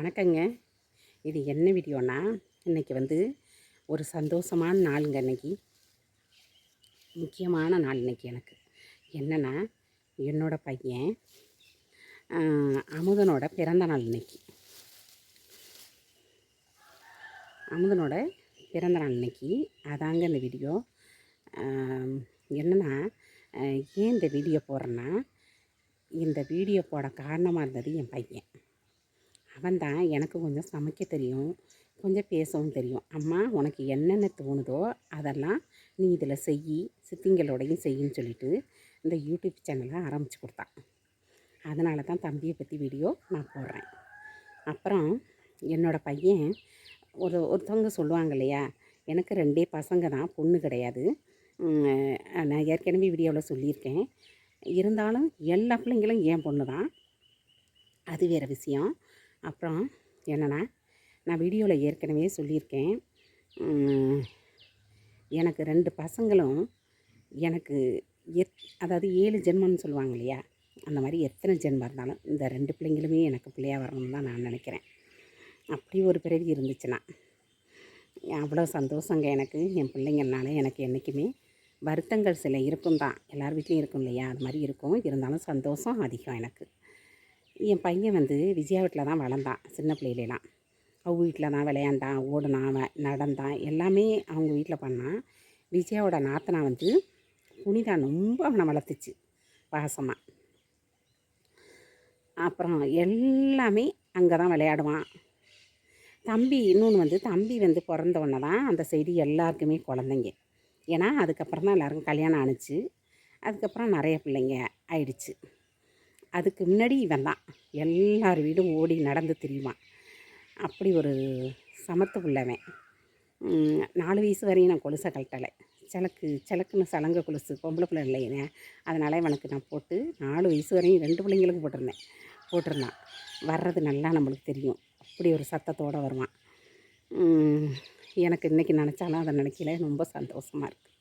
வணக்கங்க. இது என்ன வீடியோனா இன்னைக்கு வந்து ஒரு சந்தோஷமான நாளுங்க இன்றைக்கி முக்கியமான நாள் இன்னைக்கு எனக்கு. என்னென்னா என்னோட பையன் அமுதனோட பிறந்த நாள் இன்னைக்கு. அமுதனோட பிறந்த நாள் இன்னைக்கு. அதாங்க இந்த வீடியோ. என்னென்னா என்னன்னா ஏன் இந்த வீடியோ போடுறேன்னா இந்த வீடியோ போட காரணமாக இருந்தது என் பையன். அவன் தான் எனக்கு கொஞ்சம் சமைக்க தெரியும் கொஞ்சம் பேசவும் தெரியும். அம்மா உனக்கு என்னென்ன தோணுதோ அதெல்லாம் நீ இதில் செய் சித்திங்களோடையும் செய்யின்னு சொல்லிட்டு இந்த யூடியூப் சேனலை ஆரம்பித்து கொடுத்தான் அதனால தான் தம்பியை பற்றி வீடியோ நான் போடுறேன். அப்புறம் என்னோடய பையன் ஒரு ஒருத்தவங்க சொல்லுவாங்க இல்லையா எனக்கு ரெண்டே பசங்க தான் பொண்ணு கிடையாது. நான் ஏற்கனவே வீடியோவில் சொல்லியிருக்கேன். இருந்தாலும் எல்லா பிள்ளைங்களும் என் பொண்ணு தான். அது வேறு விஷயம். அப்புறம் என்னென்னா நான் வீடியோவில் ஏற்கனவே சொல்லியிருக்கேன். எனக்கு ரெண்டு பசங்களும் எனக்கு எத் அதாவது ஏழு ஜென்மம்னு சொல்லுவாங்க இல்லையா? அந்த மாதிரி எத்தனை ஜென்மம் இருந்தாலும் இந்த ரெண்டு பிள்ளைங்களுமே எனக்கு பிள்ளையாக வரணும்னு தான் நான் நினைக்கிறேன். அப்படி ஒரு பிறவி இருந்துச்சுன்னா அவ்வளோ சந்தோஷங்க எனக்கு. என் பிள்ளைங்கனால எனக்கு என்றைக்குமே வருத்தங்கள் சில இருக்கும் தான். எல்லார் வீட்லேயும் இருக்கும் இல்லையா? அது மாதிரி இருக்கும். இருந்தாலும் சந்தோஷம் அதிகம் எனக்கு. என் பையன் வந்து விஜயா வீட்டில் தான் வளர்ந்தான் சின்ன பிள்ளையிலலாம். அவங்க வீட்டில் தான் விளையாண்டான் ஓடுனான் அவன் நடந்தான் எல்லாமே அவங்க வீட்டில் பண்ணான். விஜயாவோட நாத்தனா வந்து புனிதா ரொம்ப அவனை வளர்த்துச்சு பாசமாக அப்புறம் எல்லாமே அங்கே தான் விளையாடுவான். தம்பி இன்னொன்று வந்து தம்பி வந்து பிறந்த உடனே தான் அந்த செய்தி எல்லாருக்குமே குழந்தைங்க. ஏன்னா அதுக்கப்புறம் தான் எல்லாருக்கும் கல்யாணம் ஆணுச்சு. அதுக்கப்புறம் நிறைய பிள்ளைங்க ஆயிடுச்சு. அதுக்கு முன்னாடி இவன் தான். எல்லார் வீடும் ஓடி நடந்து திரியுவான். அப்படி ஒரு சமத்து உள்ளவன். நாலு வயசு வரையும் நான் கொலுசை கழட்டலை. சிலக்கு சிலக்குன்னு சலங்க கொலுசு பொம்பளை பிள்ளை இல்லைங்க அதனால் இவனுக்கு நான் போட்டு நாலு வயசு வரையும் ரெண்டு பிள்ளைங்களுக்கு போட்டிருந்தேன். போட்டிருந்தான். வர்றது நல்லா நம்மளுக்கு தெரியும். அப்படி ஒரு சத்தத்தோடு வருவான். எனக்கு இன்றைக்கி நினச்சாலும் அதை நினைக்கல. ரொம்ப சந்தோஷமாக இருக்குது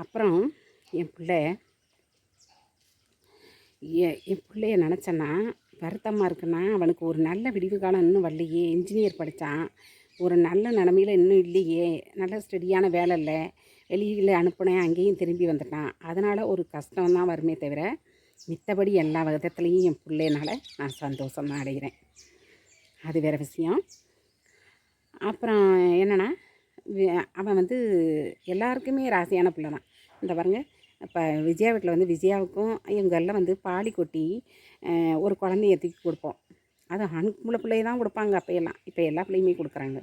அப்புறம் என் பிள்ளை என் பிள்ளைய நினச்சேன்னா வருத்தமாக இருக்குன்னா அவனுக்கு ஒரு நல்ல விடிவு காலம் இன்னும் வரலையே. இன்ஜினியர் படித்தான் ஒரு நல்ல நிலமையில இன்னும் இல்லையே. நல்ல ஸ்டடியான வேலை இல்லை. வெளியில் அனுப்புனேன் அங்கேயும் திரும்பி வந்துட்டான். அதனால் ஒரு கஷ்டம் தான் வருமே தவிர மித்தபடி எல்லா விதத்துலேயும் என் பிள்ளைனால நான் சந்தோஷம் தான் அடைகிறேன். அது வேறு விஷயம். அப்புறம் என்னென்னா அவன் வந்து எல்லாருக்குமே ராசியான பிள்ளை தான். இந்த பாருங்க இப்போ விஜயா வீட்டில் வந்து விஜயாவுக்கும் இவங்கெல்லாம் வந்து பாலி கொட்டி ஒரு குழந்தைய தூக்கி கொடுப்போம். அது ஆண்குள்ள பிள்ளைய தான் கொடுப்பாங்க அப்போயெல்லாம். இப்போ எல்லா பிள்ளையுமே கொடுக்குறாங்க.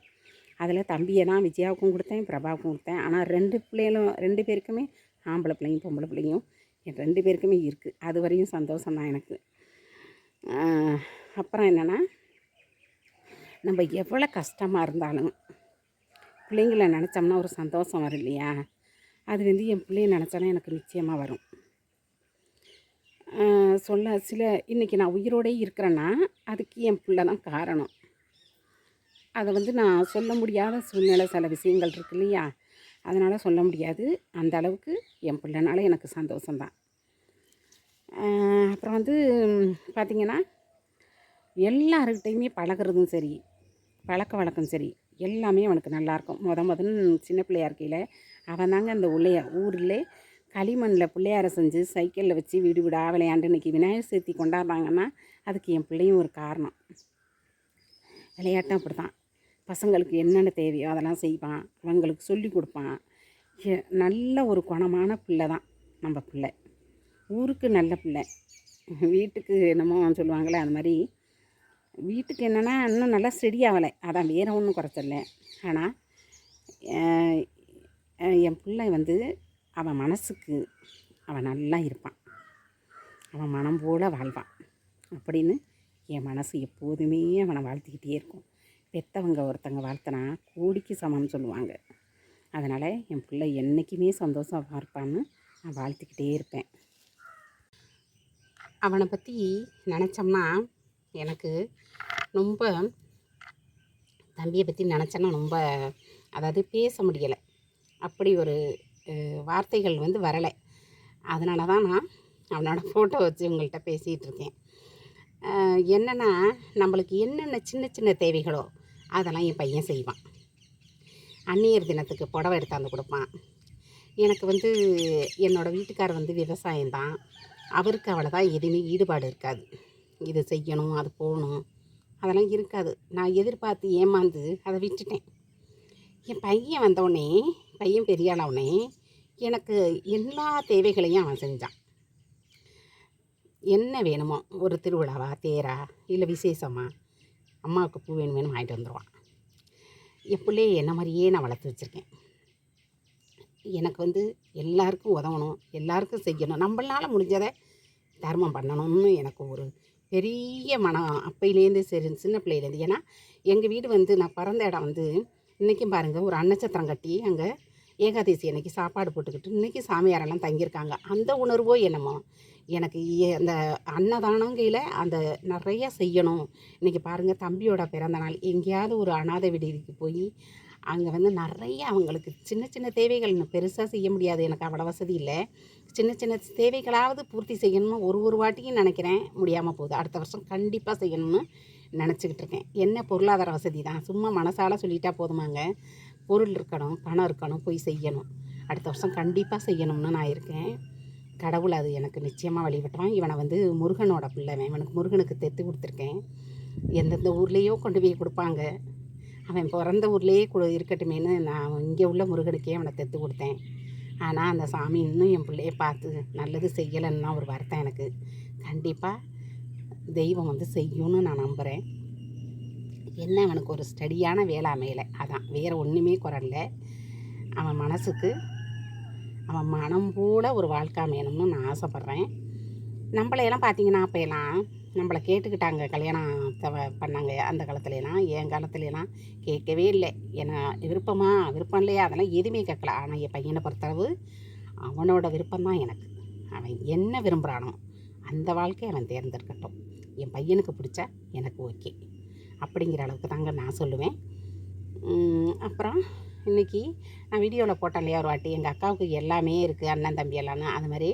அதில் தம்பியை தான் விஜயாவுக்கும் கொடுத்தேன் பிரபாவுக்கும் கொடுத்தேன். ஆனால் ரெண்டு பிள்ளைகளும் ரெண்டு பேருக்குமே ஆம்பளை பிள்ளையும் பொம்பளை பிள்ளையும் என் ரெண்டு பேருக்குமே இருக்குது அது வரையும் சந்தோஷம் தான் எனக்கு. அப்புறம் என்னென்னா நம்ம எவ்வளோ கஷ்டமாக இருந்தாலும் பிள்ளைங்கள நினச்சோம்னா ஒரு சந்தோஷம் வரும் இல்லையா? அது வந்து என் பிள்ளைய நினச்சாலும் எனக்கு நிச்சயமாக வரும். சொல்ல சில இன்றைக்கி நான் உயிரோடே இருக்கிறேன்னா அதுக்கு என் பிள்ளை தான் காரணம். அதை வந்து நான் சொல்ல முடியாத சூழ்நிலை சில விஷயங்கள் இருக்கு இல்லையா? அதனால் சொல்ல முடியாது. அந்த அளவுக்கு என் பிள்ளைனால எனக்கு சந்தோஷம்தான். அப்புறம் வந்து பார்த்திங்கன்னா எல்லாருக்கிட்டையுமே பழகுறதும் சரி பழக்க வழக்கம் சரி எல்லாமே அவனுக்கு நல்லாயிருக்கும் முத முதன்னு சின்ன பிள்ளையா இருக்கையில் அவன் தாங்க அந்த உள்ளைய ஊரில் களிமண்ணில் பிள்ளையார செஞ்சு சைக்கிளில் வச்சு வீடு வீடாக விளையாண்டு இன்னைக்கு விநாயகர் சதுர்த்தி கொண்டாடுறாங்கன்னா அதுக்கு என் பிள்ளையும் ஒரு காரணம். விளையாட்டும் அப்படி தான் பசங்களுக்கு என்னென்ன தேவையோ அதெல்லாம் செய்வான். அவங்களுக்கு சொல்லி கொடுப்பான். நல்ல ஒரு குணமான பிள்ளை தான் நம்ம பிள்ளை. ஊருக்கு நல்ல பிள்ளை. வீட்டுக்கு என்னமோ சொல்லுவாங்களே அது மாதிரி வீட்டுக்கு என்னென்னா இன்னும் நல்லா ஸ்டெடி ஆகலை அதான் வேறு ஒன்றும் குறைச்சல ஆனால் என் பிள்ளை வந்து அவன் மனசுக்கு அவன் நல்லா இருப்பான். அவன் மனம் போல் வாழ்வான். அப்படின்னு என் மனசு எப்போதுமே அவனை வாழ்த்திக்கிட்டே இருக்கும். பெத்தவங்க ஒருத்தங்க வாழ்த்தினா கோடிக்கு சமம்னு சொல்லுவாங்க. அதனால் என் பிள்ளை என்றைக்குமே சந்தோஷமாக இருப்பான்னு நான் வாழ்த்திக்கிட்டே இருப்பேன். அவனை பற்றி நினச்சோம்னா எனக்கு ரொம்ப தம்பியை பற்றி நினச்சேன்னா ரொம்ப அதாவது பேச முடியலை. அப்படி ஒரு வார்த்தைகள் வந்து வரலை. அதனால தான் நான் அவனோட ஃபோட்டோ வச்சு உங்கள்கிட்ட பேசிகிட்டு இருக்கேன். என்னென்னா நம்மளுக்கு என்னென்ன சின்ன சின்ன தேவைகளோ அதெல்லாம் என் பையன் செய்வான். அந்நியர் தினத்துக்கு புடவை எடுத்தாந்து கொடுப்பான். எனக்கு வந்து என்னோடய வீட்டுக்கார் வந்து விவசாயம்தான். அவருக்கு அவ்வளோதான் எதுவுமே ஈடுபாடு இருக்காது. இது செய்யணும் அது போகணும். அதெல்லாம் இருக்காது. நான் எதிர்பார்த்து ஏமாந்து அதை விட்டுட்டேன். என் பையன் வந்தவுடனே பையன் பெரியாளவுடனே எனக்கு எல்லா தேவைகளையும் அவன் செஞ்சான். என்ன வேணுமோ ஒரு திருவிழாவா தேரா இல்லை விசேஷமா அம்மாவுக்கு பூ வேணும் வேணும் வாங்கிட்டு வந்துடுவான் என் பிள்ளைய என்ன மாதிரியே நான் வளர்த்து வச்சுருக்கேன். எனக்கு வந்து எல்லாருக்கும் உதவணும் எல்லாருக்கும் செய்யணும். நம்மளால முடிஞ்சதை தர்மம் பண்ணணும்னு எனக்கு ஒரு பெரிய மனம் அப்பையிலேருந்து சரி சின்ன பிள்ளையிலேருந்து ஏன்னா எங்கள் வீடு வந்து நான் பிறந்த இடம் வந்து இன்றைக்கும் பாருங்கள் ஒரு அன்னச்சத்திரம் கட்டி அங்கே ஏகாதசி அன்னைக்கு சாப்பாடு போட்டுக்கிட்டு இன்றைக்கி சாமியாரெல்லாம் தங்கியிருக்காங்க. அந்த உணர்வோ என்னமோ எனக்கு ஏ- அந்த அன்னதானங்கையில் அந்த நிறையா செய்யணும். இன்றைக்கி பாருங்கள் தம்பியோட பிறந்த நாள். எங்கேயாவது ஒரு அனாதை விடுதிக்கு போய் அங்கே வந்து நிறைய அவங்களுக்கு சின்ன சின்ன தேவைகள் இன்னும் பெருசாக செய்ய முடியாது. எனக்கு அவ்வளோ வசதி இல்லை. சின்ன சின்ன தேவைகளாவது பூர்த்தி செய்யணும்னு ஒரு ஒரு வாட்டியும் நினைக்கிறேன். முடியாமல் போகுது. அடுத்த வருஷம் கண்டிப்பாக செய்யணும்னு நினச்சிக்கிட்டு இருக்கேன். என்ன பொருளாதார வசதி தான்? சும்மா மனசால் சொல்லிட்டா போதுமாங்க. பொருள் இருக்கணும் பணம் இருக்கணும் போய் செய்யணும். அடுத்த வருஷம் கண்டிப்பாக செய்யணும்னு நான் இருக்கேன். கடவுள் அது எனக்கு நிச்சயமாக வழிவிட்டான் இவனை வந்து முருகனோட பிள்ளைவன் இவனுக்கு முருகனுக்கு தெத்து கொடுத்துருக்கேன். எந்தெந்த ஊர்லேயோ கொண்டு போய் கொடுப்பாங்க. அவன் பிறந்த ஊர்லேயே கு இருக்கட்டுமேன்னு நான் இங்கே உள்ள முருகனுக்கே அவனை தத்து கொடுத்தேன். ஆனால் அந்த சாமி இன்னும் என் பிள்ளைய பார்த்து நல்லது செய்யலைன்னு தான் ஒரு வருத்தம் எனக்கு. கண்டிப்பாக தெய்வம் வந்து செய்யும்னு நான் நம்புகிறேன் என்ன அவனுக்கு ஒரு ஸ்டடியான வேலை அமையலை. அதான் வேறு ஒன்றுமே குரல்ல அவன் மனசுக்கு அவன் மனம் போல ஒரு வாழ்க்கை அமையணும்னு நான் ஆசைப்பட்றேன். நம்மளையெல்லாம் பார்த்தீங்கன்னா அப்போயெல்லாம் நம்மளை கேட்டுக்கிட்டாங்க கல்யாணம் தவ- பண்ணாங்க அந்த காலத்துலலாம். என் காலத்துலலாம் கேட்கவே இல்லை. ஏன்னா விருப்பமா விருப்பம் இல்லையா? அதெல்லாம் எதுவுமே கேட்கல. ஆனால் என் பையனை பொறுத்தளவு அவனோட விருப்பம்தான் எனக்கு. அவன் என்ன விரும்புகிறானோ அந்த வாழ்க்கையை அவன் தேர்ந்தெடுக்கட்டும். என் பையனுக்கு பிடிச்சா எனக்கு ஓகே. அப்படிங்கிற அளவுக்கு தாங்க நான் சொல்லுவேன். அப்புறம் இன்றைக்கி நான் வீடியோவில் போட்டேன் இல்லையா ஒரு வாட்டி. எங்கள் அக்காவுக்கு எல்லாமே இருக்குது அண்ணன் தம்பி எல்லாம்னு. அது மாதிரி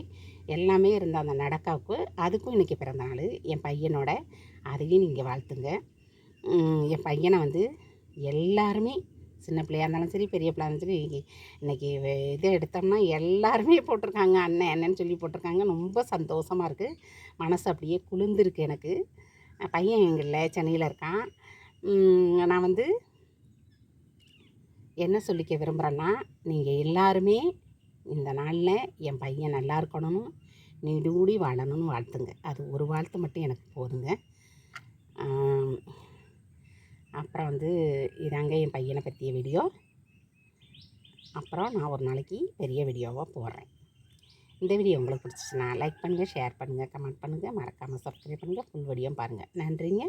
எல்லாமே இருந்த அந்த நடக்காவுக்கு அதுக்கும் இன்றைக்கி பிறந்த நாள். என் பையனோட அதையும் நீங்கள் வாழ்த்துங்க. என் பையனை வந்து எல்லாருமே சின்ன பிள்ளையா இருந்தாலும் சரி பெரிய பிள்ளையாக இருந்தாலும் சரி இன்றைக்கி இதை எடுத்தோம்னா எல்லாருமே போட்டிருக்காங்க. அண்ணன் என்னன்னு சொல்லி போட்டிருக்காங்க. ரொம்ப சந்தோஷமாக இருக்குது மனசு அப்படியே குளிர்ந்துருக்கு எனக்கு. பையன் எங்கள் இல்லை சென்னையில் இருக்கான். நான் வந்து என்ன சொல்லிக்க விரும்புகிறேன்னா நீங்கள் எல்லாருமே இந்த நாளில் என் பையன் நல்லா இருக்கணும் நீடூடி வாழணும்னு வாழ்த்துங்க. அது ஒரு வாழ்த்து மட்டும் எனக்கு போதுங்க. அப்புறம் வந்து இதாங்க என் பையனை பற்றிய வீடியோ. அப்புறம் நான் ஒரு நாளைக்கு பெரிய வீடியோவாக போடுறேன். இந்த வீடியோ உங்களுக்கு பிடிச்சிச்சுன்னா லைக் பண்ணுங்கள் ஷேர் பண்ணுங்கள் கமெண்ட் பண்ணுங்கள் மறக்காமல் சப்ஸ்கிரைப் பண்ணுங்கள் ஃபுல் வீடியோ பாருங்கள் நன்றிங்க.